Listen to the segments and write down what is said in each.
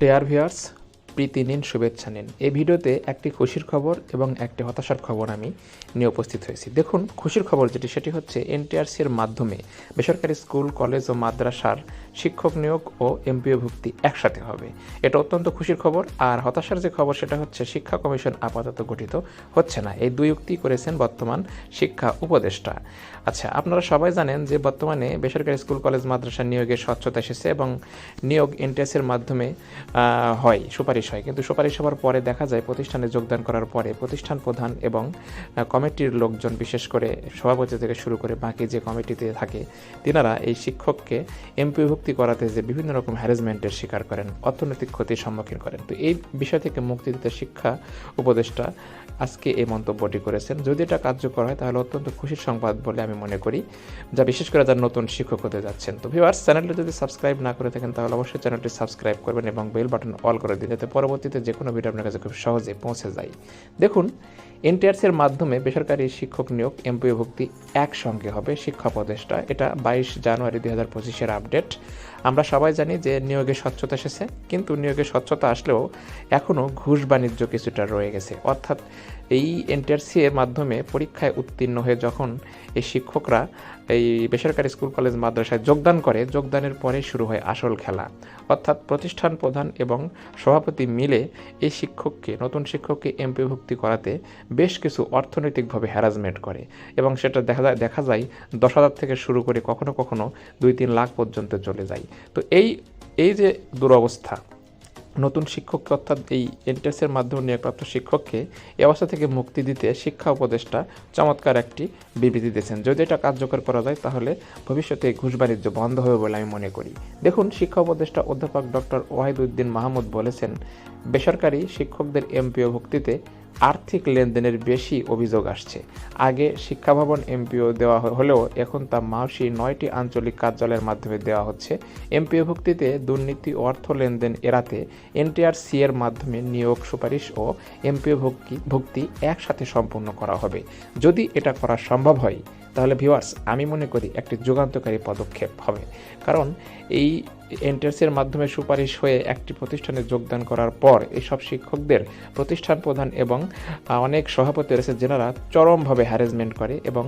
Dear viewers প্রীতি নিন, শুভেচ্ছা নিন। এই ভিডিওতে একটি খুশির খবর এবং একটি হতাশার খবর আমি নিয়ে উপস্থিত হয়েছি। দেখুন, খুশির খবর যেটি, সেটি হচ্ছে এনটিআরসি এর মাধ্যমে বেসরকারি স্কুল, কলেজ ও মাদ্রাসার শিক্ষক নিয়োগ ও এমপিও ভুক্তি একসাথে হবে। এটা অত্যন্ত খুশির খবর, আর হতাশার যে খবর, সেটা হচ্ছে শিক্ষা কমিশন আপাতত গঠিত হচ্ছে না। এই দুই উক্তি করেছেন বর্তমান শিক্ষা উপদেষ্টা। আচ্ছা আপনারা সবাই জানেন যে বর্তমানে বেসরকারি স্কুল, কলেজ, মাদ্রাসা নিয়োগের স্বচ্ছতা এসেছে এবং নিয়োগ এনটিএসের মাধ্যমে হয়, সুপারিশ হয় কিন্তু সুপারিশ হওয়ার পরে দেখা যায় প্রতিষ্ঠানে যোগদান করার পরে প্রতিষ্ঠান প্রধান এবং কমিটির লোকজন, বিশেষ করে সভাপতি থেকে শুরু করে বাকি যে কমিটিতে থাকে, তিনারা এই শিক্ষককে এমপিভুক্তি করাতে যে বিভিন্ন রকম হ্যারাসমেন্টের শিকার করেন, অর্থনৈতিক ক্ষতির সম্মুখীন করেন। তো এই বিষয় থেকে মুক্তি দিতে শিক্ষা উপদেষ্টা আজকে এই মন্তব্যটি করেছেন। যদি এটা কার্যকর হয়, তাহলে অত্যন্ত খুশির সংবাদ বলে আমি মনে করি, যা বিশেষ করে যারা নতুন শিক্ষক হতে যাচ্ছেন। তো ভিউয়ার্স চ্যানেলটি যদি সাবস্ক্রাইব না করে থাকেন, তাহলে অবশ্যই চ্যানেলটি সাবস্ক্রাইব করবেন এবং বেল বাটন অল করে দিন, যাতে পরবর্তীতে যে কোনো ভিডিও আপনার কাছে খুব সহজে পৌঁছে যায়। দেখুন এনটিআরসির মাধ্যমে বেসরকারি শিক্ষক নিয়োগ এমপিও ভুক্তি একসঙ্গে হবে শিক্ষা উপদেষ্টা এটা বাইশ জানুয়ারি দুই হাজার পঁচিশের আপডেট আমরা সবাই জানি যে নিয়োগে স্বচ্ছতা এসেছে, কিন্তু নিয়োগে স্বচ্ছতা আসলেও এখনও ঘুষ বাণিজ্য কিছুটা রয়ে গেছে। অর্থাৎ এই এনটিআরসি এর মাধ্যমে পরীক্ষায় উত্তীর্ণ হয়ে যখন এই শিক্ষকরা এই বেসরকারি স্কুল, কলেজ, মাদ্রাসায় যোগদান করে, যোগদানের পরে শুরু হয় আসল খেলা। অর্থাৎ প্রতিষ্ঠান প্রধান এবং সভাপতি মিলে এই শিক্ষককে, নতুন শিক্ষককে এমপিভুক্তি করাতে বেশ কিছু অর্থনৈতিকভাবে হ্যারাসমেন্ট করে এবং সেটা দেখা যায় দেখা যায় দশ হাজার থেকে শুরু করে কখনো কখনো দুই তিন লাখ পর্যন্ত চলে যায়। তো এই এই যে দুরবস্থা নতুন শিক্ষককে অর্থাৎ এই এন্ট্রেন্সের মাধ্যমে নিয়োগপ্রাপ্ত শিক্ষককে এ অবস্থা থেকে মুক্তি দিতে শিক্ষা উপদেষ্টা চমৎকার একটি বিবৃতি দিয়েছেন। যদি এটা কার্যকর করা যায়, তাহলে ভবিষ্যতে ঘুষ বাণিজ্য বন্ধ হবে বলে আমি মনে করি। দেখুন, শিক্ষা উপদেষ্টা অধ্যাপক ডক্টর ওয়াহিদুদ্দিন মাহমুদ বলেছেন, বেসরকারি শিক্ষকদের এমপিও ভুক্তিতে আর্থিক লেনদেনের বেশি অভিযোগ আসছে। আগে শিক্ষা ভবন এমপিও দেওয়া হলেও এখন তা মাউসি নয়টি আঞ্চলিক কার্যালয়ের মাধ্যমে দেওয়া হচ্ছে। এমপিও ভুক্তিতে দুর্নীতি, অর্থ লেনদেন এড়াতে এনটিআরসি এর মাধ্যমে নিয়োগ সুপারিশ ও এমপিও ভুক্তি ভুক্তি একসাথে সম্পূর্ণ করা হবে। যদি এটা করা সম্ভব হয় তাহলে ভিউয়ার্স আমি মনে করি একটি যুগান্তকারী পদক্ষেপ হবে। কারণ এই এন্টার্সের মাধ্যমে সুপারিশ হয়ে একটি প্রতিষ্ঠানে যোগদান করার পর এইসব শিক্ষকদের প্রতিষ্ঠান প্রধান এবং অনেক সভাপতি রয়েছে যেনারা চরমভাবে হ্যারাসমেন্ট করে এবং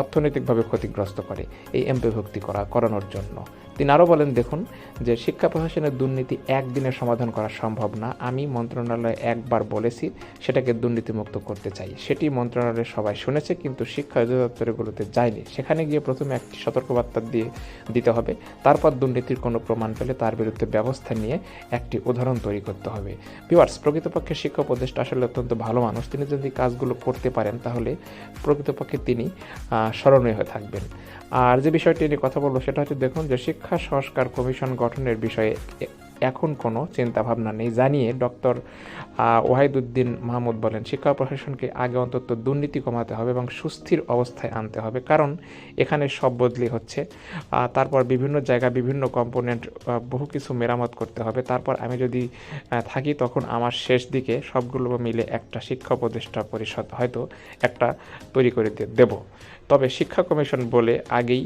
অর্থনৈতিকভাবে ক্ষতিগ্রস্ত করে এই এমপিভুক্তি করা, করানোর জন্য। তিনি আরও বলেন, দেখুন, যে শিক্ষা প্রশাসনের দুর্নীতি একদিনে সমাধান করা সম্ভব না। আমি মন্ত্রণালয়ে একবার বলেছি, সেটাকে দুর্নীতিমুক্ত করতে চাই। সেটি মন্ত্রণালয়ের সবাই শুনেছে, কিন্তু শিক্ষা অধিদপ্তরগুলোতে যায়নি, সেখানে গিয়ে প্রথমে একটি সতর্কবার্তা দিয়ে দিতে হবে। তারপর দুর্নীতির কোনো প্রমাণ পেলে তার বিরুদ্ধে ব্যবস্থা নিয়ে একটি উদাহরণ তৈরি করতে হবে। ভিওয়ার্স প্রকৃতপক্ষে শিক্ষা উপদেষ্টা আসলে অত্যন্ত ভালো মানুষ। তিনি যদি কাজগুলো করতে পারেন, তাহলে প্রকৃতপক্ষে তিনি স্মরণীয় হয়ে থাকবেন। আর যে বিষয়টি নিয়ে কথা বলব, সেটা হচ্ছে দেখুন যে শিক্ষা সংস্কার কমিশন গঠনের বিষয়ে এখন কোনো চিন্তাভাবনা নেই। জানিয়ে ডক্টর ওয়াহিদুদ্দিন মাহমুদ বলেন, শিক্ষা প্রশাসনকে আগে অন্তত দুর্নীতি কমাতে হবে এবং সুস্থির অবস্থায় আনতে হবে। কারণ এখানে সব বদলি হচ্ছে। তারপর বিভিন্ন জায়গা বিভিন্ন কম্পোনেন্ট বহু কিছু মেরামত করতে হবে। তারপর আমি যদি থাকি তখন আমার শেষ দিকে সবগুলো মিলে একটা শিক্ষা উপদেষ্টা পরিষদ হয়তো একটা তৈরি করে দেব। তবে শিক্ষা কমিশন বলে আগেই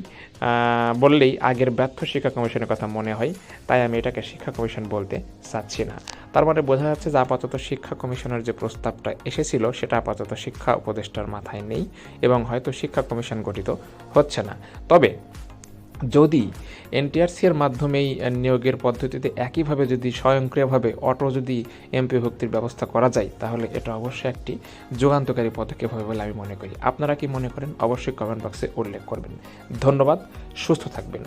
বললেই আগের ব্যর্থ শিক্ষা কমিশনের কথা মনে হয়। তাই আমি এটাকে শিক্ষা কমিশন বলতে চাচ্ছি না। তার মানে বোঝা যাচ্ছে যে আপাতত শিক্ষা কমিশনের যে প্রস্তাবটা এসেছিল, সেটা আপাতত শিক্ষা উপদেষ্টার মাথায় নেই এবং হয়তো শিক্ষা কমিশন গঠিত হচ্ছে না। তবে যদি এনটিআরসি এর মাধ্যমেই নিয়োগের পদ্ধতিতে একইভাবে যদি স্বয়ংক্রিয়ভাবে অটো যদি এমপি ভুক্তির ব্যবস্থা করা যায়, তাহলে এটা অবশ্যই একটি যুগান্তকারী পদক্ষেপ হবে বলে আমি মনে করি। আপনারা কি মনে করেন? অবশ্যই কমেন্ট বক্সে উল্লেখ করবেন। ধন্যবাদ, সুস্থ থাকবেন।